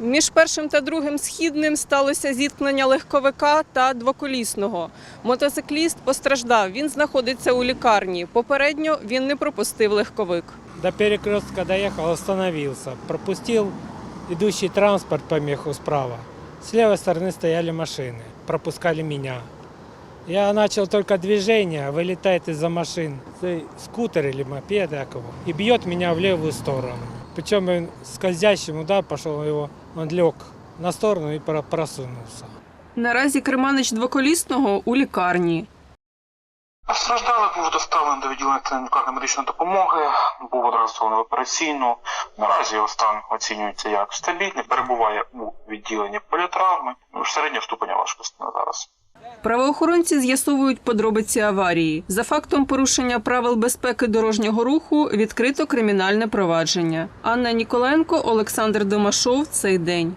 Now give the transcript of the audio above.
Між першим та другим східним сталося зіткнення легковика та двоколісного. Мотоцикліст постраждав. Він знаходиться у лікарні. Попередньо він не пропустив легковик. До перекрестка доехал, остановился. Пропустил идущий транспорт помеху справа. С левой стороны стояли машины, пропускали меня. Я начал только движение, вылетает из-за машин цей скутер или мопед якого, и бьет меня в левую сторону. Причем он скользящим удар пошел его, он лег на сторону і просунувся. Наразі керманич двоколісного у лікарні. Постраждалий був доставлений до відділення центральної медичної допомоги, був одразу в операційну. Наразі його стан оцінюється як стабільний, перебуває у відділенні політравми, ну, середнього ступеня важкості на зараз. Правоохоронці з'ясовують подробиці аварії. За фактом порушення правил безпеки дорожнього руху відкрито кримінальне провадження. Анна Ніколенко, Олександр Домашов. Цей день.